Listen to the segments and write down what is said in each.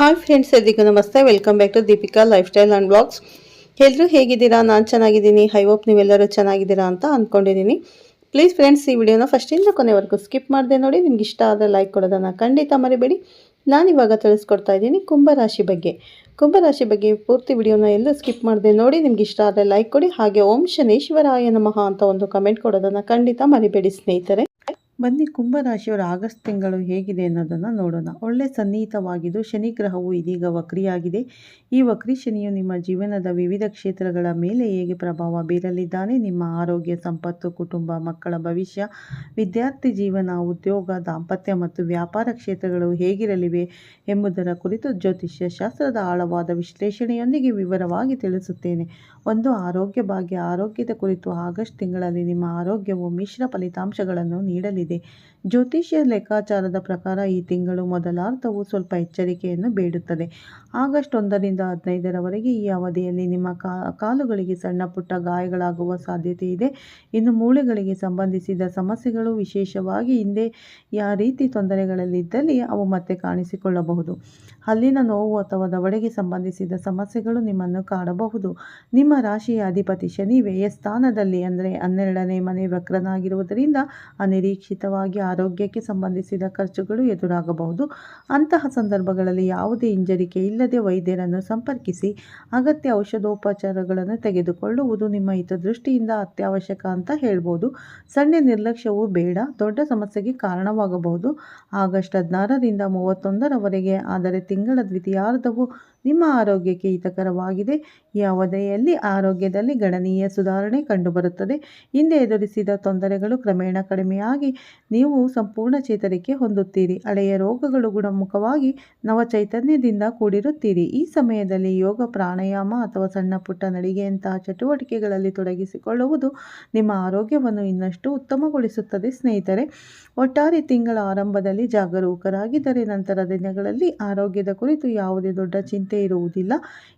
Hi friends ಎಲ್ರಿಗೂ ನಮಸ್ತೆ. Welcome back to Deepika lifestyle and blogs ಎಲ್ಲರೂ ಹೇಗಿದ್ದೀರಾ? ನಾನು ಚೆನ್ನಾಗಿದ್ದೀನಿ. ಐ ಹೋಪ್ ನೀವೆಲ್ಲರೂ ಚೆನ್ನಾಗಿದ್ದೀರಾ ಅಂತ ಅಂದ್ಕೊಂಡಿದ್ದೀನಿ ಪ್ಲೀಸ್ ಫ್ರೆಂಡ್ಸ್ ಈ ವಿಡಿಯೋನ ಫಸ್ಟಿಂದ ಕೊನೆವರೆಗೂ ಸ್ಕಿಪ್ ಮಾಡಿದೆ ನೋಡಿ. ನಿಮ್ಗೆ ಇಷ್ಟ ಆದರೆ ಲೈಕ್ ಕೊಡೋದನ್ನು ಖಂಡಿತ ಮರಿಬೇಡಿ. ನಾನಿವಾಗ ತಿಳಿಸ್ಕೊಡ್ತಾ ಇದ್ದೀನಿ ಕುಂಭರಾಶಿ ಬಗ್ಗೆ. ಕುಂಭರಾಶಿ ಬಗ್ಗೆ ಪೂರ್ತಿ ವಿಡಿಯೋನ ಎಲ್ಲೂ ಸ್ಕಿಪ್ ಮಾಡಿದೆ ನೋಡಿ. ನಿಮ್ಗೆ ಇಷ್ಟ ಆದರೆ ಲೈಕ್ ಕೊಡಿ. ಹಾಗೆ ಓಂ ಶನೇಶ್ವರಾಯ ನಮಃ ಅಂತ ಒಂದು ಕಮೆಂಟ್ ಕೊಡೋದನ್ನು ಖಂಡಿತ ಮರಿಬೇಡಿ ಸ್ನೇಹಿತರೆ. ಬನ್ನಿ ಕುಂಭರಾಶಿಯವರ ಆಗಸ್ಟ್ ತಿಂಗಳು ಹೇಗಿದೆ ಅನ್ನೋದನ್ನು ನೋಡೋಣ. ಒಳ್ಳೆ ಸನ್ನಿಹಿತವಾಗಿದ್ದು ಶನಿ ಗ್ರಹವು ಇದೀಗ ವಕ್ರಿಯಾಗಿದೆ. ಈ ವಕ್ರಿ ಶನಿಯು ನಿಮ್ಮ ಜೀವನದ ವಿವಿಧ ಕ್ಷೇತ್ರಗಳ ಮೇಲೆ ಹೇಗೆ ಪ್ರಭಾವ ಬೀರಲಿದ್ದಾನೆ? ನಿಮ್ಮ ಆರೋಗ್ಯ, ಸಂಪತ್ತು, ಕುಟುಂಬ, ಮಕ್ಕಳ ಭವಿಷ್ಯ, ವಿದ್ಯಾರ್ಥಿ ಜೀವನ, ಉದ್ಯೋಗ, ದಾಂಪತ್ಯ ಮತ್ತು ವ್ಯಾಪಾರ ಕ್ಷೇತ್ರಗಳು ಹೇಗಿರಲಿವೆ ಎಂಬುದರ ಕುರಿತು ಜ್ಯೋತಿಷ್ಯ ಶಾಸ್ತ್ರದ ಆಳವಾದ ವಿಶ್ಲೇಷಣೆಯೊಂದಿಗೆ ವಿವರವಾಗಿ ತಿಳಿಸುತ್ತೇನೆ. ಒಂದು ಆರೋಗ್ಯ ಭಾಗ್ಯ, ಆರೋಗ್ಯದ ಕುರಿತು ಆಗಸ್ಟ್ ತಿಂಗಳಲ್ಲಿ ನಿಮ್ಮ ಆರೋಗ್ಯವು ಮಿಶ್ರ ಫಲಿತಾಂಶಗಳನ್ನು ನೀಡಲಿದೆ. ಜ್ಯೋತಿಷ್ಯ ಲೆಕ್ಕಾಚಾರದ ಪ್ರಕಾರ ಈ ತಿಂಗಳು ಮೊದಲಾರ್ಧವು ಸ್ವಲ್ಪ ಎಚ್ಚರಿಕೆಯನ್ನು ಬೇಡುತ್ತದೆ. ಆಗಸ್ಟ್ ಒಂದರಿಂದ ಹದಿನೈದರವರೆಗೆ ಈ ಅವಧಿಯಲ್ಲಿ ನಿಮ್ಮ ಕಾಲುಗಳಿಗೆ ಸಣ್ಣ ಪುಟ್ಟ ಗಾಯಗಳಾಗುವ ಸಾಧ್ಯತೆ ಇದೆ. ಇನ್ನು ಮೂಳೆಗಳಿಗೆ ಸಂಬಂಧಿಸಿದ ಸಮಸ್ಯೆಗಳು ವಿಶೇಷವಾಗಿ ಹಿಂದೆ ಯಾವ ರೀತಿ ತೊಂದರೆಗಳಲ್ಲಿದ್ದಲ್ಲಿ ಅವು ಮತ್ತೆ ಕಾಣಿಸಿಕೊಳ್ಳಬಹುದು. ಹಲ್ಲಿನ ನೋವು ಅಥವಾ ದವಡೆಗೆ ಸಂಬಂಧಿಸಿದ ಸಮಸ್ಯೆಗಳು ನಿಮ್ಮನ್ನು ಕಾಡಬಹುದು. ನಿಮ್ಮ ರಾಶಿಯ ಅಧಿಪತಿ ಶನಿ ವ್ಯಯಸ್ಥಾನದಲ್ಲಿ ಅಂದರೆ ಹನ್ನೆರಡನೇ ಮನೆ ವಕ್ರನಾಗಿರುವುದರಿಂದ ಅನಿರೀಕ್ಷಿತವಾಗಿ ಆರೋಗ್ಯಕ್ಕೆ ಸಂಬಂಧಿಸಿದ ಖರ್ಚುಗಳು ಎದುರಾಗಬಹುದು. ಅಂತಹ ಸಂದರ್ಭಗಳಲ್ಲಿ ಯಾವುದೇ ಹಿಂಜರಿಕೆ ಇಲ್ಲದೆ ವೈದ್ಯರನ್ನು ಸಂಪರ್ಕಿಸಿ ಅಗತ್ಯ ಔಷಧೋಪಚಾರಗಳನ್ನು ತೆಗೆದುಕೊಳ್ಳುವುದು ನಿಮ್ಮ ಹಿತದೃಷ್ಟಿಯಿಂದ ಅತ್ಯವಶ್ಯಕ ಅಂತ ಹೇಳ್ಬೋದು. ಸಣ್ಣ ನಿರ್ಲಕ್ಷ್ಯವು ಬೇಡ, ದೊಡ್ಡ ಸಮಸ್ಯೆಗೆ ಕಾರಣವಾಗಬಹುದು. ಆಗಸ್ಟ್ ಹದಿನಾರರಿಂದ ಮೂವತ್ತೊಂದರವರೆಗೆ, ಆದರೆ ತಿಂಗಳ ದ್ವಿತೀಯಾರ್ಧವು ನಿಮ್ಮ ಆರೋಗ್ಯಕ್ಕೆ ಹಿತಕರವಾಗಿದೆ ಈ ಅವಧಿಯಲ್ಲಿ ಆರೋಗ್ಯದಲ್ಲಿ ಗಣನೀಯ ಸುಧಾರಣೆ ಕಂಡುಬರುತ್ತದೆ. ಹಿಂದೆ ಎದುರಿಸಿದ ತೊಂದರೆಗಳು ಕ್ರಮೇಣ ಕಡಿಮೆಯಾಗಿ ನೀವು ಸಂಪೂರ್ಣ ಚೇತರಿಕೆ ಹೊಂದುತ್ತೀರಿ. ಹಳೆಯ ರೋಗಗಳು ಗುಣಮುಖವಾಗಿ ನವಚೈತನ್ಯದಿಂದ ಕೂಡಿರುತ್ತೀರಿ. ಈ ಸಮಯದಲ್ಲಿ ಯೋಗ, ಪ್ರಾಣಾಯಾಮ ಅಥವಾ ಸಣ್ಣ ಪುಟ್ಟ ನಡಿಗೆಯಂತಹ ಚಟುವಟಿಕೆಗಳಲ್ಲಿ ತೊಡಗಿಸಿಕೊಳ್ಳುವುದು ನಿಮ್ಮ ಆರೋಗ್ಯವನ್ನು ಇನ್ನಷ್ಟು ಉತ್ತಮಗೊಳಿಸುತ್ತದೆ. ಸ್ನೇಹಿತರೆ, ಒಟ್ಟಾರೆ ತಿಂಗಳ ಆರಂಭದಲ್ಲಿ ಜಾಗರೂಕರಾಗಿದ್ದರೆ ನಂತರ ದಿನಗಳಲ್ಲಿ ಆರೋಗ್ಯದ ಕುರಿತು ಯಾವುದೇ ದೊಡ್ಡ ಚಿಂತೆ ಇರುವುದಿಲ್ಲ.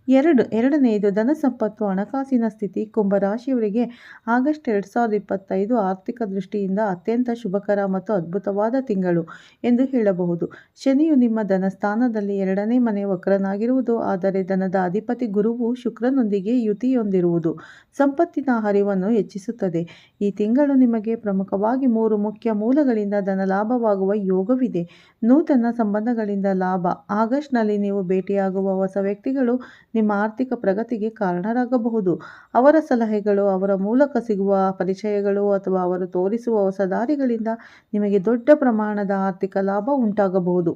ಎರಡು, ಎರಡನೆಯದು ಧನ ಸಂಪತ್ತು ಹಣಕಾಸಿನ ಸ್ಥಿತಿ, ಕುಂಭರಾಶಿಯವರಿಗೆ ಆಗಸ್ಟ್ ಎರಡು ಸಾವಿರದ ಇಪ್ಪತ್ತೈದು ಆರ್ಥಿಕ ದೃಷ್ಟಿಯಿಂದ ಅತ್ಯಂತ ಶುಭಕರ ಮತ್ತು ಅದ್ಭುತವಾದ ತಿಂಗಳು ಎಂದು ಹೇಳಬಹುದು. ಶನಿಯು ನಿಮ್ಮ ಧನ ಸ್ಥಾನದಲ್ಲಿ ಎರಡನೇ ಮನೆ ವಕ್ರನಾಗಿರುವುದು, ಆದರೆ ಧನದ ಅಧಿಪತಿ ಗುರುವು ಶುಕ್ರನೊಂದಿಗೆ ಯುತಿಯೊಂದಿರುವುದು. ಸಂಪತ್ತಿನ ಹರಿವನ್ನು ಹೆಚ್ಚಿಸುತ್ತದೆ. ಈ ತಿಂಗಳು ನಿಮಗೆ ಪ್ರಮುಖವಾಗಿ ಮೂರು ಮುಖ್ಯ ಮೂಲಗಳಿಂದ ಧನ ಲಾಭವಾಗುವ ಯೋಗವಿದೆ. ನೂತನ ಸಂಬಂಧಗಳಿಂದ ಲಾಭ. ಆಗಸ್ಟ್ನಲ್ಲಿ ನೀವು ಭೇಟಿಯಾಗುವ ಹೊಸ ವ್ಯಕ್ತಿಗಳು ನಿಮ್ಮ ಆರ್ಥಿಕ ಪ್ರಗತಿಗೆ ಕಾರಣರಾಗಬಹುದು. ಅವರ ಸಲಹೆಗಳು, ಅವರ ಮೂಲಕ ಸಿಗುವ ಪರಿಚಯಗಳು ಅಥವಾ ಅವರು ತೋರಿಸುವ ಹೊಸ ದಾರಿಗಳಿಂದ ನಿಮಗೆ ದೊಡ್ಡ ಪ್ರಮಾಣದ ಆರ್ಥಿಕ ಲಾಭ ಉಂಟಾಗಬಹುದು.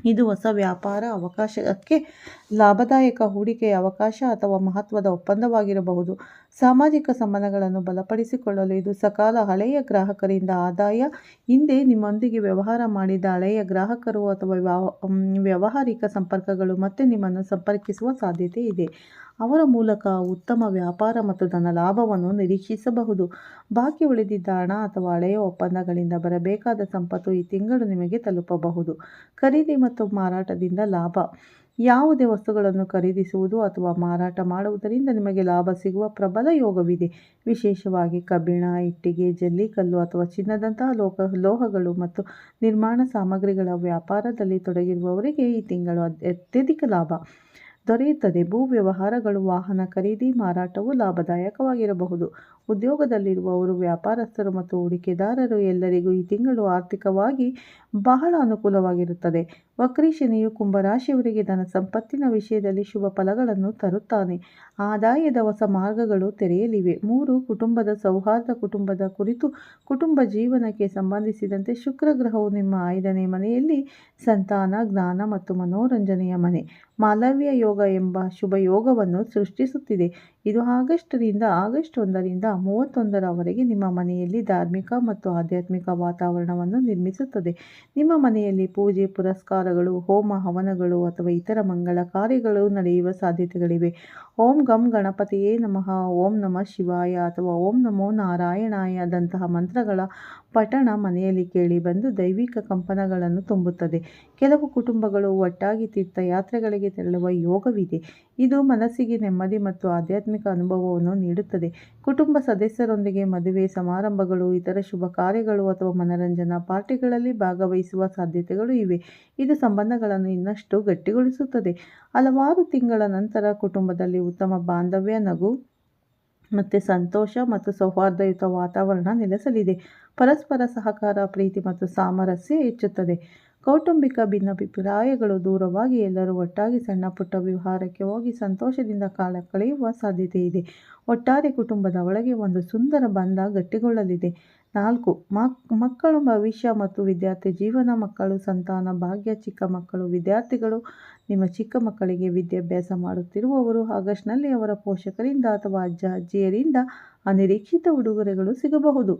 ಇದು ಹೊಸ ವ್ಯಾಪಾರ ಅವಕಾಶಕ್ಕೆ ಲಾಭದಾಯಕ ಹೂಡಿಕೆಯ ಅವಕಾಶ ಅಥವಾ ಮಹತ್ವದ ಒಪ್ಪಂದವಾಗಿರಬಹುದು. ಸಾಮಾಜಿಕ ಸಂಬಂಧಗಳನ್ನು ಬಲಪಡಿಸಿಕೊಳ್ಳಲು ಇದು ಸಕಾಲ ಹಳೆಯ ಗ್ರಾಹಕರಿಂದ ಆದಾಯ. ಹಿಂದೆ ನಿಮ್ಮೊಂದಿಗೆ ವ್ಯವಹಾರ ಮಾಡಿದ ಹಳೆಯ ಗ್ರಾಹಕರು ಅಥವಾ ವ್ಯಾವಹಾರಿಕ ಸಂಪರ್ಕಗಳು ಮತ್ತೆ ನಿಮ್ಮನ್ನು ಸಂಪರ್ಕಿಸುವ ಸಾಧ್ಯತೆ ಇದೆ. ಅವರ ಮೂಲಕ ಉತ್ತಮ ವ್ಯಾಪಾರ ಮತ್ತು ಧನ ಲಾಭವನ್ನು ನಿರೀಕ್ಷಿಸಬಹುದು. ಬಾಕಿ ಉಳಿದಿದ್ದ ಹಣ ಅಥವಾ ಹಳೆಯ ಒಪ್ಪಂದಗಳಿಂದ ಬರಬೇಕಾದ ಸಂಪತ್ತು ಈ ತಿಂಗಳು ನಿಮಗೆ ತಲುಪಬಹುದು. ಖರೀದಿ ಮತ್ತು ಮಾರಾಟದಿಂದ ಲಾಭ. ಯಾವುದೇ ವಸ್ತುಗಳನ್ನು ಖರೀದಿಸುವುದು ಅಥವಾ ಮಾರಾಟ ಮಾಡುವುದರಿಂದ ನಿಮಗೆ ಲಾಭ ಸಿಗುವ ಪ್ರಬಲ ಯೋಗವಿದೆ. ವಿಶೇಷವಾಗಿ ಕಬ್ಬಿಣ, ಇಟ್ಟಿಗೆ, ಜಲ್ಲಿಕಲ್ಲು ಅಥವಾ ಚಿನ್ನದಂತಹ ಲೋಹ ಲೋಹಗಳು ಮತ್ತು ನಿರ್ಮಾಣ ಸಾಮಗ್ರಿಗಳ ವ್ಯಾಪಾರದಲ್ಲಿ ತೊಡಗಿರುವವರಿಗೆ ಈ ತಿಂಗಳು ಅತ್ಯಧಿಕ ಲಾಭ ದೊರೆಯುತ್ತದೆ. ಭೂ ವ್ಯವಹಾರಗಳು, ವಾಹನ ಖರೀದಿ, ಮಾರಾಟವು ಲಾಭದಾಯಕವಾಗಿರಬಹುದು. ಉದ್ಯೋಗದಲ್ಲಿರುವವರು, ವ್ಯಾಪಾರಸ್ಥರು ಮತ್ತು ಹೂಡಿಕೆದಾರರು ಎಲ್ಲರಿಗೂ ಈ ತಿಂಗಳು ಆರ್ಥಿಕವಾಗಿ ಬಹಳ ಅನುಕೂಲವಾಗಿರುತ್ತದೆ. ವಕ್ರಿ ಶನಿಯು ಕುಂಭರಾಶಿಯವರಿಗೆ ಧನ ಸಂಪತ್ತಿನ ವಿಷಯದಲ್ಲಿ ಶುಭ ಫಲಗಳನ್ನು ತರುತ್ತಾನೆ. ಆದಾಯದ ಹೊಸ ಮಾರ್ಗಗಳು ತೆರೆಯಲಿವೆ. ಮೂರು, ಕುಟುಂಬದ ಸೌಹಾರ್ದ ಕುಟುಂಬದ ಕುರಿತು ಕುಟುಂಬ ಜೀವನಕ್ಕೆ ಸಂಬಂಧಿಸಿದಂತೆ ಶುಕ್ರ ಗ್ರಹವು ನಿಮ್ಮ ಐದನೇ ಮನೆಯಲ್ಲಿ ಸಂತಾನ, ಜ್ಞಾನ ಮತ್ತು ಮನೋರಂಜನೆಯ ಮನೆ. ಮಾಲವ್ಯ ಯೋಗ ಎಂಬ ಶುಭ ಯೋಗವನ್ನು ಸೃಷ್ಟಿಸುತ್ತಿದೆ. ಇದು ಆಗಸ್ಟ್ರಿಂದ ಆಗಸ್ಟ್ ಒಂದರಿಂದ ಮೂವತ್ತೊಂದರವರೆಗೆ ನಿಮ್ಮ ಮನೆಯಲ್ಲಿ ಧಾರ್ಮಿಕ ಮತ್ತು ಆಧ್ಯಾತ್ಮಿಕ ವಾತಾವರಣವನ್ನು ನಿರ್ಮಿಸುತ್ತದೆ. ನಿಮ್ಮ ಮನೆಯಲ್ಲಿ ಪೂಜೆ, ಪುರಸ್ಕಾರಗಳು, ಹೋಮ ಹವನಗಳು ಅಥವಾ ಇತರ ಮಂಗಳ ಕಾರ್ಯಗಳು ನಡೆಯುವ ಸಾಧ್ಯತೆಗಳಿವೆ. ಓಂ ಗಂ ಗಣಪತಿಯೇ ನಮಃ. ಓಂ ನಮಃ ಶಿವಾಯ ಅಥವಾ ಓಂ ನಮೋ ನಾರಾಯಣಾಯದಂತಹ ಮಂತ್ರಗಳ ಪಠಣ ಮನೆಯಲ್ಲಿ ಕೇಳಿ ಬಂದು ದೈವಿಕ ಕಂಪನಗಳನ್ನು ತುಂಬುತ್ತದೆ. ಕೆಲವು ಕುಟುಂಬಗಳು ಒಟ್ಟಾಗಿ ತೀರ್ಥಯಾತ್ರೆಗಳಿಗೆ ತೆರಳುವ ಯೋಗವಿದೆ. ಇದು ಮನಸ್ಸಿಗೆ ನೆಮ್ಮದಿ ಮತ್ತು ಆಧ್ಯಾತ್ಮಿಕ ಅನುಭವವನ್ನು ನೀಡುತ್ತದೆ. ಕುಟುಂಬ ಸದಸ್ಯರೊಂದಿಗೆ ಮದುವೆ, ಸಮಾರಂಭಗಳು, ಇತರ ಶುಭ ಕಾರ್ಯಗಳು ಅಥವಾ ಮನರಂಜನಾ ಪಾರ್ಟಿಗಳಲ್ಲಿ ಭಾಗವಹಿಸುವ ಸಾಧ್ಯತೆಗಳು ಇವೆ. ಇದು ಸಂಬಂಧಗಳನ್ನು ಇನ್ನಷ್ಟು ಗಟ್ಟಿಗೊಳಿಸುತ್ತದೆ. ಹಲವಾರು ತಿಂಗಳ ನಂತರ ಕುಟುಂಬದಲ್ಲಿ ಉತ್ತಮ ಬಾಂಧವ್ಯ, ನಗು ಮತ್ತು ಸಂತೋಷ ಮತ್ತು ಸೌಹಾರ್ದಯುತ ವಾತಾವರಣ ನೆಲೆಸಲಿದೆ. ಪರಸ್ಪರ ಸಹಕಾರ, ಪ್ರೀತಿ ಮತ್ತು ಸಾಮರಸ್ಯ ಹೆಚ್ಚುತ್ತದೆ. ಕೌಟುಂಬಿಕ ಭಿನ್ನಾಭಿಪ್ರಾಯಗಳು ದೂರವಾಗಿ ಎಲ್ಲರೂ ಒಟ್ಟಾಗಿ ಸಣ್ಣ ಪುಟ್ಟ ವ್ಯವಹಾರಕ್ಕೆ ಹೋಗಿ ಸಂತೋಷದಿಂದ ಕಾಲ ಕಳೆಯುವ ಸಾಧ್ಯತೆ ಇದೆ. ಒಟ್ಟಾರೆ ಕುಟುಂಬದ ಒಳಗೆ ಒಂದು ಸುಂದರ ಬಂಧ ಗಟ್ಟಿಗೊಳ್ಳಲಿದೆ. ನಾಲ್ಕು ಮಕ್ಕಳು ಭವಿಷ್ಯ ಮತ್ತು ವಿದ್ಯಾರ್ಥಿ ಜೀವನ, ಮಕ್ಕಳು ಸಂತಾನ, ಭಾಗ್ಯ, ಚಿಕ್ಕ ಮಕ್ಕಳು, ವಿದ್ಯಾರ್ಥಿಗಳು, ನಿಮ್ಮ ಚಿಕ್ಕ ಮಕ್ಕಳಿಗೆ ವಿದ್ಯಾಭ್ಯಾಸ ಮಾಡುತ್ತಿರುವವರು, ಆಗಸ್ಟ್ನಲ್ಲಿ ಅವರ ಪೋಷಕರಿಂದ ಅಥವಾ ಅಜ್ಜ, ಅಜ್ಜಿಯರಿಂದ ಅನಿರೀಕ್ಷಿತ ಉಡುಗೊರೆಗಳು ಸಿಗಬಹುದು.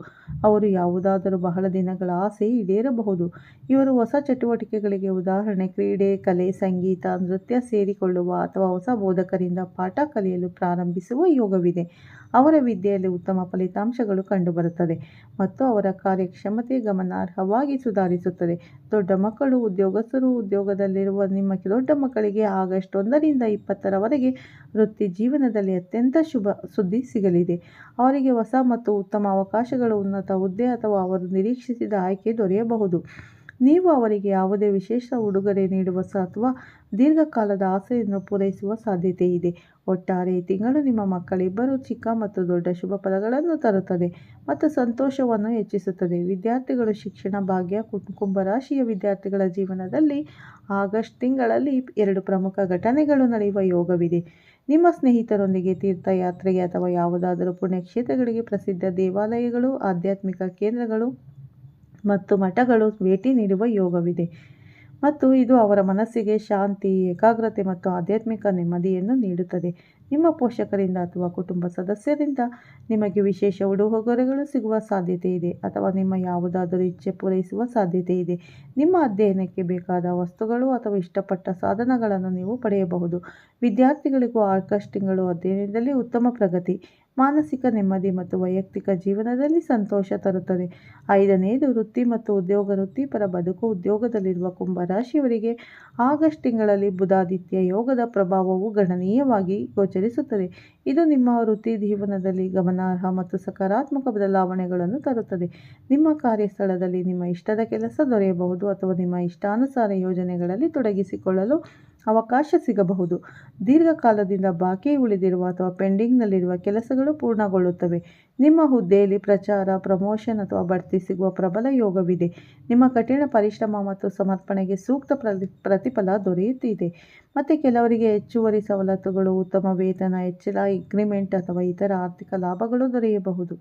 ಅವರು ಯಾವುದಾದರೂ ಬಹಳ ದಿನಗಳ ಆಸೆ ಈಡೇರಬಹುದು. ಇವರು ಹೊಸ ಚಟುವಟಿಕೆಗಳಿಗೆ ಉದಾಹರಣೆ, ಕ್ರೀಡೆ, ಕಲೆ, ಸಂಗೀತ, ನೃತ್ಯ ಸೇರಿಕೊಳ್ಳುವ ಅಥವಾ ಹೊಸ ಬೋಧಕರಿಂದ ಪಾಠ ಕಲಿಯಲು ಪ್ರಾರಂಭಿಸುವ ಯೋಗವಿದೆ. ಅವರ ವಿದ್ಯೆಯಲ್ಲಿ ಉತ್ತಮ ಫಲಿತಾಂಶಗಳು ಕಂಡುಬರುತ್ತದೆ ಮತ್ತು ಅವರ ಕಾರ್ಯಕ್ಷಮತೆ ಗಮನಾರ್ಹವಾಗಿ ಸುಧಾರಿಸುತ್ತದೆ. ದೊಡ್ಡ ಮಕ್ಕಳು, ಉದ್ಯೋಗಸ್ಥರು ಉದ್ಯೋಗದಲ್ಲಿರುವ ನಿಮ್ಮ ದೊಡ್ಡ ಮಕ್ಕಳಿಗೆ ಆಗಸ್ಟ್ ಒಂದರಿಂದ ಇಪ್ಪತ್ತರವರೆಗೆ ವೃತ್ತಿ ಜೀವನದಲ್ಲಿ ಅತ್ಯಂತ ಶುಭ ಸುದ್ದಿ ಸಿಗಲಿದೆ. ಅವರಿಗೆ ಹೊಸ ಮತ್ತು ಉತ್ತಮ ಅವಕಾಶಗಳು ಉನ್ನತ ಹುದ್ದೆ ಅಥವಾ ಅವರು ನಿರೀಕ್ಷಿಸಿದ ಆಯ್ಕೆ ದೊರೆಯಬಹುದು. ನೀವು ಅವರಿಗೆ ಯಾವುದೇ ವಿಶೇಷ ಉಡುಗೊರೆ ನೀಡುವ ಅಥವಾ ದೀರ್ಘಕಾಲದ ಆಸೆಯನ್ನು ಪೂರೈಸುವ ಸಾಧ್ಯತೆ ಇದೆ. ಒಟ್ಟಾರೆ ತಿಂಗಳು ನಿಮ್ಮ ಮಕ್ಕಳಿಬ್ಬರು ಚಿಕ್ಕ ಮತ್ತು ದೊಡ್ಡ ಶುಭ ಫಲಗಳನ್ನು ತರುತ್ತದೆ ಮತ್ತು ಸಂತೋಷವನ್ನು ಹೆಚ್ಚಿಸುತ್ತದೆ. ವಿದ್ಯಾರ್ಥಿಗಳು ಶಿಕ್ಷಣ, ಭಾಗ್ಯ ಕುಂಭರಾಶಿಯ ವಿದ್ಯಾರ್ಥಿಗಳ ಜೀವನದಲ್ಲಿ ಆಗಸ್ಟ್ ತಿಂಗಳಲ್ಲಿ ಎರಡು ಪ್ರಮುಖ ಘಟನೆಗಳು ನಡೆಯುವ ಯೋಗವಿದೆ. ನಿಮ್ಮ ಸ್ನೇಹಿತರೊಂದಿಗೆ ತೀರ್ಥಯಾತ್ರೆಗೆ ಅಥವಾ ಯಾವುದಾದರೂ ಪುಣ್ಯಕ್ಷೇತ್ರಗಳಿಗೆ ಪ್ರಸಿದ್ಧ ದೇವಾಲಯಗಳು, ಆಧ್ಯಾತ್ಮಿಕ ಕೇಂದ್ರಗಳು ಮತ್ತು ಮಠಗಳು ಭೇಟಿ ನೀಡುವ ಯೋಗವಿದೆ. ಮತ್ತು ಇದು ಅವರ ಮನಸ್ಸಿಗೆ ಶಾಂತಿ, ಏಕಾಗ್ರತೆ ಮತ್ತು ಆಧ್ಯಾತ್ಮಿಕ ನೆಮ್ಮದಿಯನ್ನು ನೀಡುತ್ತದೆ. ನಿಮ್ಮ ಪೋಷಕರಿಂದ ಅಥವಾ ಕುಟುಂಬ ಸದಸ್ಯರಿಂದ ನಿಮಗೆ ವಿಶೇಷ ಉಡುಗೊರೆಗಳು ಸಿಗುವ ಸಾಧ್ಯತೆ ಇದೆ ಅಥವಾ ನಿಮ್ಮ ಯಾವುದಾದರೂ ಇಚ್ಛೆ ಪೂರೈಸುವ ಸಾಧ್ಯತೆ ಇದೆ. ನಿಮ್ಮ ಅಧ್ಯಯನಕ್ಕೆ ಬೇಕಾದ ವಸ್ತುಗಳು ಅಥವಾ ಇಷ್ಟಪಟ್ಟ ಸಾಧನಗಳನ್ನು ನೀವು ಪಡೆಯಬಹುದು. ವಿದ್ಯಾರ್ಥಿಗಳಿಗೂ ಆರ್ಕಸ್ಟಿಂಗ್ಗಳು ಅಧ್ಯಯನದಲ್ಲಿ ಉತ್ತಮ ಪ್ರಗತಿ. ಮಾನಸಿಕ ನೆಮ್ಮದಿ ಮತ್ತು ವೈಯಕ್ತಿಕ ಜೀವನದಲ್ಲಿ ಸಂತೋಷ ತರುತ್ತದೆ. ಐದನೆಯದು ವೃತ್ತಿ ಮತ್ತು ಉದ್ಯೋಗ. ವೃತ್ತಿಪರ ಬದುಕು ಉದ್ಯೋಗದಲ್ಲಿರುವ ಕುಂಭರಾಶಿಯವರಿಗೆ ಆಗಸ್ಟ್ ತಿಂಗಳಲ್ಲಿ ಬುಧಾದಿತ್ಯ ಯೋಗದ ಪ್ರಭಾವವು ಗಣನೀಯವಾಗಿ ಗೋಚರಿಸುತ್ತದೆ. ಇದು ನಿಮ್ಮ ವೃತ್ತಿ ಜೀವನದಲ್ಲಿ ಗಮನಾರ್ಹ ಮತ್ತು ಸಕಾರಾತ್ಮಕ ಬದಲಾವಣೆಗಳನ್ನು ತರುತ್ತದೆ. ನಿಮ್ಮ ಕಾರ್ಯಸ್ಥಳದಲ್ಲಿ ನಿಮ್ಮ ಇಷ್ಟದ ಕೆಲಸ ದೊರೆಯಬಹುದು ಅಥವಾ ನಿಮ್ಮ ಇಷ್ಟಾನುಸಾರ ಯೋಜನೆಗಳಲ್ಲಿ ತೊಡಗಿಸಿಕೊಳ್ಳಲು ಅವಕಾಶ ಸಿಗಬಹುದು. ದೀರ್ಘಕಾಲದಿಂದ ಬಾಕಿ ಉಳಿದಿರುವ ಅಥವಾ ಪೆಂಡಿಂಗ್ನಲ್ಲಿರುವ ಕೆಲಸಗಳು ಪೂರ್ಣಗೊಳ್ಳುತ್ತವೆ. ನಿಮ್ಮ ಹುದ್ದೆಯಲ್ಲಿ ಪ್ರಚಾರ, ಪ್ರಮೋಷನ್ ಅಥವಾ ಬಡ್ತಿ ಸಿಗುವ ಪ್ರಬಲ ಯೋಗವಿದೆ. ನಿಮ್ಮ ಕಠಿಣ ಪರಿಶ್ರಮ ಮತ್ತು ಸಮರ್ಪಣೆಗೆ ಸೂಕ್ತ ಪ್ರತಿಫಲ ದೊರೆಯುತ್ತಿದೆ. ಮತ್ತು ಕೆಲವರಿಗೆ ಹೆಚ್ಚುವರಿ ಸವಲತ್ತುಗಳು, ಉತ್ತಮ ವೇತನ, ಹೆಚ್ಚಳ ಇಗ್ರಿಮೆಂಟ್ ಅಥವಾ ಇತರ ಆರ್ಥಿಕ ಲಾಭಗಳು ದೊರೆಯಬಹುದು.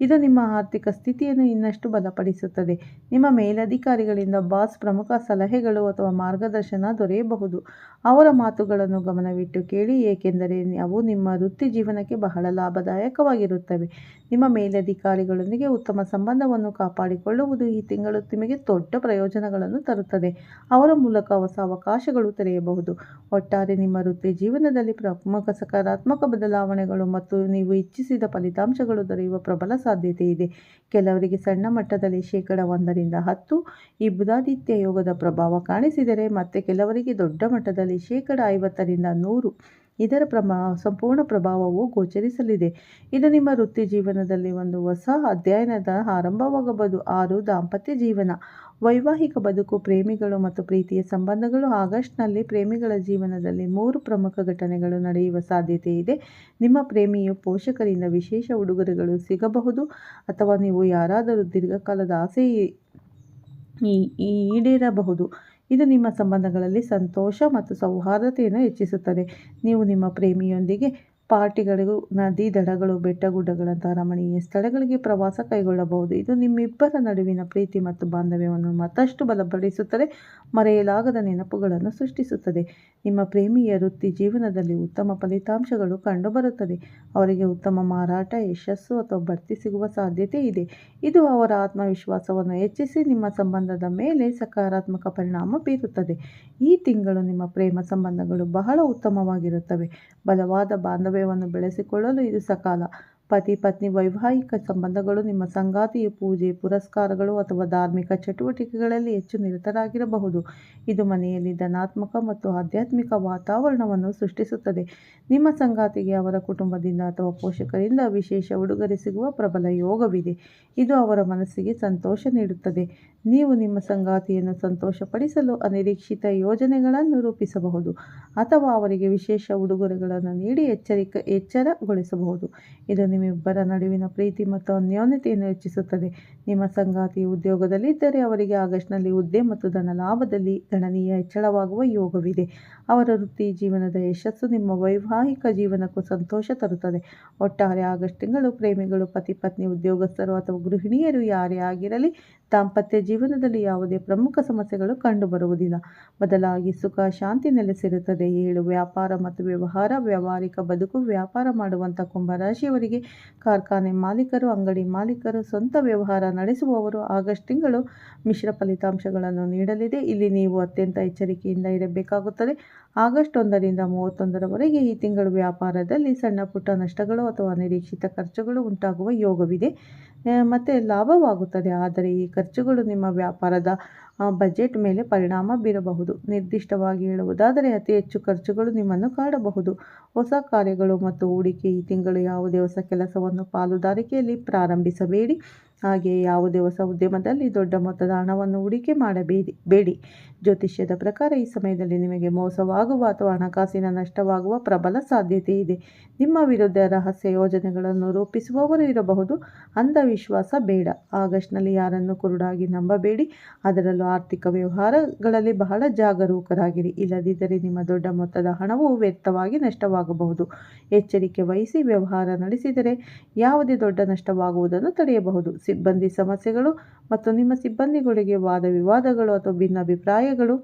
ಇದು ನಿಮ್ಮ ಆರ್ಥಿಕ ಸ್ಥಿತಿಯನ್ನು ಇನ್ನಷ್ಟು ಬಲಪಡಿಸುತ್ತದೆ. ನಿಮ್ಮ ಮೇಲಧಿಕಾರಿಗಳಿಂದ ಬಾಸ್ ಪ್ರಮುಖ ಸಲಹೆಗಳು ಅಥವಾ ಮಾರ್ಗದರ್ಶನ ದೊರೆಯಬಹುದು. ಅವರ ಮಾತುಗಳನ್ನು ಗಮನವಿಟ್ಟು ಕೇಳಿ, ಏಕೆಂದರೆ ಅವು ನಿಮ್ಮ ವೃತ್ತಿ ಜೀವನಕ್ಕೆ ಬಹಳ ಲಾಭದಾಯಕವಾಗಿರುತ್ತವೆ. ನಿಮ್ಮ ಮೇಲಧಿಕಾರಿಗಳೊಂದಿಗೆ ಉತ್ತಮ ಸಂಬಂಧವನ್ನು ಕಾಪಾಡಿಕೊಳ್ಳುವುದು ಈ ತಿಂಗಳು ನಿಮಗೆ ದೊಡ್ಡ ಪ್ರಯೋಜನಗಳನ್ನು ತರುತ್ತದೆ. ಅವರ ಮೂಲಕ ಹೊಸ ಅವಕಾಶಗಳು ತೆರೆಯಬಹುದು. ಒಟ್ಟಾರೆ ನಿಮ್ಮ ವೃತ್ತಿ ಜೀವನದಲ್ಲಿ ಪ್ರಮುಖ ಸಕಾರಾತ್ಮಕ ಬದಲಾವಣೆಗಳು ಮತ್ತು ನೀವು ಇಚ್ಛಿಸಿದ ಫಲಿತಾಂಶಗಳು ದೊರೆಯುವ ಪ್ರಬಲ ಸಾಧ್ಯತೆ ಇದೆ. ಕೆಲವರಿಗೆ ಸಣ್ಣ ಮಟ್ಟದಲ್ಲಿ ಶೇಕಡ ಒಂದರಿಂದ ಹತ್ತು ಈ ಬುಧಾದಿತ್ಯ ಯೋಗದ ಪ್ರಭಾವ ಕಾಣಿಸಿದರೆ ಮತ್ತೆ ಕೆಲವರಿಗೆ ದೊಡ್ಡ ಮಟ್ಟದಲ್ಲಿ ಶೇಕಡ ಐವತ್ತರಿಂದ ನೂರು ಇದರ ಪ್ರಮಾ, ಸಂಪೂರ್ಣ ಪ್ರಭಾವವು ಗೋಚರಿಸಲಿದೆ. ಇದು ನಿಮ್ಮ ವೃತ್ತಿ ಜೀವನದಲ್ಲಿ ಒಂದು ಹೊಸ ಅಧ್ಯಯನದ ಆರಂಭವಾಗಬಹುದು. ಆರು ದಾಂಪತ್ಯ ಜೀವನ. ವೈವಾಹಿಕ ಬದುಕು, ಪ್ರೇಮಿಗಳು ಮತ್ತು ಪ್ರೀತಿಯ ಸಂಬಂಧಗಳು. ಆಗಸ್ಟ್ನಲ್ಲಿ ಪ್ರೇಮಿಗಳ ಜೀವನದಲ್ಲಿ ಮೂರು ಪ್ರಮುಖ ಘಟನೆಗಳು ನಡೆಯುವ ಸಾಧ್ಯತೆ ಇದೆ. ನಿಮ್ಮ ಪ್ರೇಮಿಯು ಪೋಷಕರಿಂದ ವಿಶೇಷ ಉಡುಗೊರೆಗಳು ಸಿಗಬಹುದು ಅಥವಾ ನೀವು ಯಾರಾದರೂ ದೀರ್ಘಕಾಲದ ಆಸೆ ಈಡೇರಬಹುದು. ಇದು ನಿಮ್ಮ ಸಂಬಂಧಗಳಲ್ಲಿ ಸಂತೋಷ ಮತ್ತು ಸೌಹಾರ್ದತೆಯನ್ನು ಹೆಚ್ಚಿಸುತ್ತದೆ. ನೀವು ನಿಮ್ಮ ಪ್ರೇಮಿಯೊಂದಿಗೆ ಪಾರ್ಟಿಗಳಿಗೂ, ನದಿ ದಡಗಳು ಬೆಟ್ಟ ಗುಡ್ಡಗಳಂತಹ ರಮಣೀಯ ಸ್ಥಳಗಳಿಗೆ ಪ್ರವಾಸ ಕೈಗೊಳ್ಳಬಹುದು. ಇದು ನಿಮ್ಮಿಬ್ಬರ ನಡುವಿನ ಪ್ರೀತಿ ಮತ್ತು ಬಾಂಧವ್ಯವನ್ನು ಮತ್ತಷ್ಟು ಬಲಪಡಿಸುತ್ತದೆ, ಮರೆಯಲಾಗದ ನೆನಪುಗಳನ್ನು ಸೃಷ್ಟಿಸುತ್ತದೆ. ನಿಮ್ಮ ಪ್ರೇಮಿಯ ವೃತ್ತಿ ಜೀವನದಲ್ಲಿ ಉತ್ತಮ ಫಲಿತಾಂಶಗಳು ಕಂಡುಬರುತ್ತದೆ ಅವರಿಗೆ ಉತ್ತಮ ಮಾರಾಟ, ಯಶಸ್ಸು ಅಥವಾ ಬಡ್ತಿ ಸಿಗುವ ಸಾಧ್ಯತೆ ಇದೆ. ಇದು ಅವರ ಆತ್ಮವಿಶ್ವಾಸವನ್ನು ಹೆಚ್ಚಿಸಿ, ನಿಮ್ಮ ಸಂಬಂಧದ ಮೇಲೆ ಸಕಾರಾತ್ಮಕ ಪರಿಣಾಮ ಬೀರುತ್ತದೆ. ಈ ತಿಂಗಳು ನಿಮ್ಮ ಪ್ರೇಮ ಸಂಬಂಧಗಳು ಬಹಳ ಉತ್ತಮವಾಗಿರುತ್ತವೆ. ಬಲವಾದ ಬಾಂಧವ್ಯವನ್ನು ಬೆಳೆಸಿಕೊಳ್ಳಲು ಇದು ಸಕಾಲ. ಪತಿ ಪತ್ನಿ ವೈವಾಹಿಕ ಸಂಬಂಧಗಳು, ನಿಮ್ಮ ಸಂಗಾತಿಯ ಪೂಜೆ, ಪುರಸ್ಕಾರಗಳು ಅಥವಾ ಧಾರ್ಮಿಕ ಚಟುವಟಿಕೆಗಳಲ್ಲಿ ಹೆಚ್ಚು ನಿರತರಾಗಿರಬಹುದು. ಇದು ಮನೆಯಲ್ಲಿ ಧನಾತ್ಮಕ ಮತ್ತು ಆಧ್ಯಾತ್ಮಿಕ ವಾತಾವರಣವನ್ನು ಸೃಷ್ಟಿಸುತ್ತದೆ. ನಿಮ್ಮ ಸಂಗಾತಿಗೆ ಅವರ ಕುಟುಂಬದಿಂದ ಅಥವಾ ಪೋಷಕರಿಂದ ವಿಶೇಷ ಉಡುಗೊರೆ ಸಿಗುವ ಪ್ರಬಲ ಯೋಗವಿದೆ. ಇದು ಅವರ ಮನಸ್ಸಿಗೆ ಸಂತೋಷ ನೀಡುತ್ತದೆ. ನೀವು ನಿಮ್ಮ ಸಂಗಾತಿಯನ್ನು ಸಂತೋಷಪಡಿಸಲು ಅನಿರೀಕ್ಷಿತ ಯೋಜನೆಗಳನ್ನು ರೂಪಿಸಬಹುದು ಅಥವಾ ಅವರಿಗೆ ವಿಶೇಷ ಉಡುಗೊರೆಗಳನ್ನು ನೀಡಿ ಎಚ್ಚರಿಕೆ ಎಚ್ಚರಗೊಳಿಸಬಹುದು. ಇದು ನಿಮ್ಮಿಬ್ಬರ ನಡುವಿನ ಪ್ರೀತಿ ಮತ್ತು ಅನ್ಯೋನ್ಯತೆಯನ್ನು ಹೆಚ್ಚಿಸುತ್ತದೆ. ನಿಮ್ಮ ಸಂಗಾತಿ ಉದ್ಯೋಗದಲ್ಲಿದ್ದರೆ ಅವರಿಗೆ ಆಗಸ್ಟ್ನಲ್ಲಿ ಹುದ್ದೆ ಮತ್ತು ಧನ ಲಾಭದಲ್ಲಿ ಗಣನೀಯ ಹೆಚ್ಚಳವಾಗುವ ಯೋಗವಿದೆ. ಅವರ ವೃತ್ತಿ ಜೀವನದ ಯಶಸ್ಸು ನಿಮ್ಮ ವೈವಾಹಿಕ ಜೀವನಕ್ಕೂ ಸಂತೋಷ ತರುತ್ತದೆ. ಒಟ್ಟಾರೆ ಆಗಸ್ಟ್ ತಿಂಗಳು ಪ್ರೇಮಿಗಳು, ಪತಿ ಪತ್ನಿ, ಉದ್ಯೋಗಸ್ಥರು ಅಥವಾ ಗೃಹಿಣಿಯರು ಯಾರೇ ಆಗಿರಲಿ ದಾಂಪತ್ಯ ಜೀವನದಲ್ಲಿ ಯಾವುದೇ ಪ್ರಮುಖ ಸಮಸ್ಯೆಗಳು ಕಂಡುಬರುವುದಿಲ್ಲ. ಬದಲಾಗಿ ಸುಖ, ಶಾಂತಿ ನೆಲೆಸಿರುತ್ತದೆ. ಏಳು, ವ್ಯಾಪಾರ ಮತ್ತು ವ್ಯವಹಾರ, ವ್ಯಾವಹಾರಿಕ ಬದುಕು, ವ್ಯಾಪಾರ ಮಾಡುವಂಥ ಕುಂಭರಾಶಿಯವರಿಗೆ ಕಾರ್ಖಾನೆ ಮಾಲೀಕರು, ಅಂಗಡಿ ಮಾಲೀಕರು, ಸ್ವಂತ ವ್ಯವಹಾರ ನಡೆಸುವವರು ಆಗಸ್ಟ್ ತಿಂಗಳು ಮಿಶ್ರ ಫಲಿತಾಂಶಗಳನ್ನು ನೀಡಲಿದೆ. ಇಲ್ಲಿ ನೀವು ಅತ್ಯಂತ ಎಚ್ಚರಿಕೆಯಿಂದ ಇರಬೇಕಾಗುತ್ತದೆ. ಆಗಸ್ಟ್ ಒಂದರಿಂದ ಮೂವತ್ತೊಂದರವರೆಗೆ ಈ ತಿಂಗಳು ವ್ಯಾಪಾರದಲ್ಲಿ ಸಣ್ಣ ಪುಟ್ಟ ನಷ್ಟಗಳು ಅಥವಾ ಅನಿರೀಕ್ಷಿತ ಖರ್ಚುಗಳು ಉಂಟಾಗುವ ಯೋಗವಿದೆ. ಮತ್ತು ಲಾಭವಾಗುತ್ತದೆ. ಆದರೆ ಈ ಖರ್ಚುಗಳು ನಿಮ್ಮ ವ್ಯಾಪಾರದ ಬಜೆಟ್ ಮೇಲೆ ಪರಿಣಾಮ ಬೀರಬಹುದು. ನಿರ್ದಿಷ್ಟವಾಗಿ ಹೇಳುವುದಾದರೆ ಅತಿ ಹೆಚ್ಚು ಖರ್ಚುಗಳು ನಿಮ್ಮನ್ನು ಕಾಡಬಹುದು. ಹೊಸ ಕಾರ್ಯಗಳು ಮತ್ತು ಹೂಡಿಕೆ ಈ ತಿಂಗಳು ಯಾವುದೇ ಹೊಸ ಕೆಲಸವನ್ನು ಪಾಲುದಾರಿಕೆಯಲ್ಲಿ ಪ್ರಾರಂಭಿಸಬೇಡಿ. ಹಾಗೆಯೇ ಯಾವುದೇ ಹೊಸ ಉದ್ಯಮದಲ್ಲಿ ದೊಡ್ಡ ಮೊತ್ತದ ಹಣವನ್ನು ಹೂಡಿಕೆ ಮಾಡಬೇಡಿ, ಬೇಡಿ. ಜ್ಯೋತಿಷ್ಯದ ಪ್ರಕಾರ ಈ ಸಮಯದಲ್ಲಿ ನಿಮಗೆ ಮೋಸವಾಗುವ ಅಥವಾ ಹಣಕಾಸಿನ ನಷ್ಟವಾಗುವ ಪ್ರಬಲ ಸಾಧ್ಯತೆ ಇದೆ. ನಿಮ್ಮ ವಿರುದ್ಧ ರಹಸ್ಯ ಯೋಜನೆಗಳನ್ನು ರೂಪಿಸುವವರು ಇರಬಹುದು. ಅಂಧವಿಶ್ವಾಸ ಬೇಡ. ಆಗಸ್ಟ್ನಲ್ಲಿ ಯಾರನ್ನು ಕುರುಡಾಗಿ ನಂಬಬೇಡಿ? ಅದರಲ್ಲೂ ಆರ್ಥಿಕ ವ್ಯವಹಾರಗಳಲ್ಲಿ ಬಹಳ ಜಾಗರೂಕರಾಗಿರಿ. ಇಲ್ಲದಿದ್ದರೆ ನಿಮ್ಮ ದೊಡ್ಡ ಮೊತ್ತದ ಹಣವು ವ್ಯರ್ಥವಾಗಿ ನಷ್ಟವಾಗಬಹುದು. ಎಚ್ಚರಿಕೆ ವಹಿಸಿ ವ್ಯವಹಾರ ನಡೆಸಿದರೆ ಯಾವುದೇ ದೊಡ್ಡ ನಷ್ಟವಾಗುವುದನ್ನು ತಡೆಯಬಹುದು. ಸಿಬ್ಬಂದಿ ಸಮಸ್ಯೆಗಳು ಮತ್ತು ನಿಮ್ಮ ಸಿಬ್ಬಂದಿಗಳಿಗೆ ವಾದ ವಿವಾದಗಳು ಅಥವಾ ಭಿನ್ನಾಭಿಪ್ರಾಯಗಳು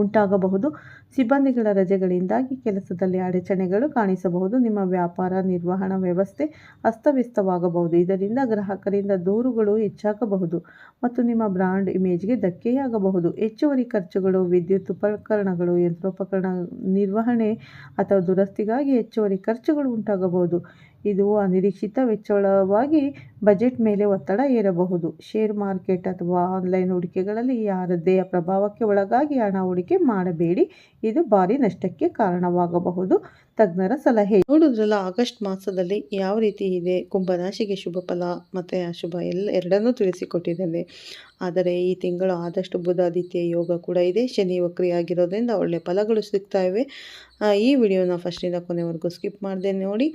ಉಂಟಾಗಬಹುದು. ಸಿಬ್ಬಂದಿಗಳ ರಜೆಗಳಿಂದಾಗಿ ಕೆಲಸದಲ್ಲಿ ಅಡಚಣೆಗಳು ಕಾಣಿಸಬಹುದು. ನಿಮ್ಮ ವ್ಯಾಪಾರ ನಿರ್ವಹಣಾ ವ್ಯವಸ್ಥೆ ಅಸ್ತವ್ಯಸ್ತವಾಗಬಹುದು. ಇದರಿಂದ ಗ್ರಾಹಕರಿಂದ ದೂರುಗಳು ಹೆಚ್ಚಾಗಬಹುದು ಮತ್ತು ನಿಮ್ಮ ಬ್ರಾಂಡ್ ಇಮೇಜ್ಗೆ ಧಕ್ಕೆಯಾಗಬಹುದು. ಹೆಚ್ಚುವರಿ ಖರ್ಚುಗಳು, ವಿದ್ಯುತ್ ಉಪಕರಣಗಳು, ಯಂತ್ರೋಪಕರಣ ನಿರ್ವಹಣೆ ಅಥವಾ ದುರಸ್ತಿಗಾಗಿ ಹೆಚ್ಚುವರಿ ಖರ್ಚುಗಳು ಉಂಟಾಗಬಹುದು. ಇದು ಅನಿರೀಕ್ಷಿತ ವೆಚ್ಚವಾಗಿ ಬಜೆಟ್ ಮೇಲೆ ಒತ್ತಡ ಏರಬಹುದು ಶೇರ್ ಮಾರ್ಕೆಟ್ ಅಥವಾ ಆನ್ಲೈನ್ ಹೂಡಿಕೆಗಳಲ್ಲಿ ಯಾರದ್ದೇ ಪ್ರಭಾವಕ್ಕೆ ಒಳಗಾಗಿ ಹಣ ಹೂಡಿಕೆ ಮಾಡಬೇಡಿ. ಇದು ಭಾರಿ ನಷ್ಟಕ್ಕೆ ಕಾರಣವಾಗಬಹುದು. ತಜ್ಞರ ಸಲಹೆ. ನೋಡಿದ್ರಲ್ಲ, ಆಗಸ್ಟ್ ಮಾಸದಲ್ಲಿ ಯಾವ ರೀತಿ ಇದೆ? ಕುಂಭರಾಶಿಗೆ ಶುಭ ಫಲ ಮತ್ತು ಅಶುಭ ಎಲ್ಲ ಎರಡನ್ನೂ ತಿಳಿಸಿಕೊಟ್ಟಿದ್ದೇವೆ. ಆದರೆ ಈ ತಿಂಗಳು ಆದಷ್ಟು ಬುಧಾದಿತ್ಯ ಯೋಗ ಕೂಡ ಇದೆ. ಶನಿ ವಕ್ರಿಯಾಗಿರೋದ್ರಿಂದ ಒಳ್ಳೆಯ ಫಲಗಳು ಸಿಗ್ತಾ ಇವೆ. ಈ ವಿಡಿಯೋನ ಫಸ್ಟಿಂದ ಕೊನೆವರೆಗೂ ಸ್ಕಿಪ್ ಮಾಡಿದೆ ನೋಡಿ.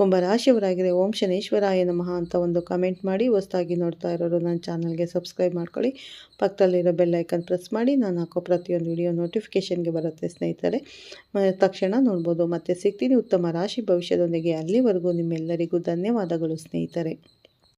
ಕುಂಭರಾಶಿಯವರಾಗಿದೆ ಓಂ ಶನೇಶ್ವರಾಯ ನಮಃ ಅಂತ ಒಂದು ಕಮೆಂಟ್ ಮಾಡಿ. ಹೊಸದಾಗಿ ನೋಡ್ತಾ ಇರೋರು ನನ್ನ ಚಾನಲ್ಗೆ ಸಬ್ಸ್ಕ್ರೈಬ್ ಮಾಡ್ಕೊಳ್ಳಿ. ಪಕ್ಕದಲ್ಲಿರೋ ಬೆಲ್ಲೈಕನ್ ಪ್ರೆಸ್ ಮಾಡಿ. ನಾನು ಹಾಕೋ ಪ್ರತಿಯೊಂದು ವಿಡಿಯೋ ನೋಟಿಫಿಕೇಷನ್ಗೆ ಬರುತ್ತೆ ಸ್ನೇಹಿತರೆ. ತಕ್ಷಣ ನೋಡ್ಬೋದು. ಮತ್ತು ಸಿಗ್ತೀನಿ. ಉತ್ತಮ ರಾಶಿ ಭವಿಷ್ಯದೊಂದಿಗೆ ಅಲ್ಲಿವರೆಗೂ ನಿಮ್ಮೆಲ್ಲರಿಗೂ ಧನ್ಯವಾದಗಳು ಸ್ನೇಹಿತರೆ.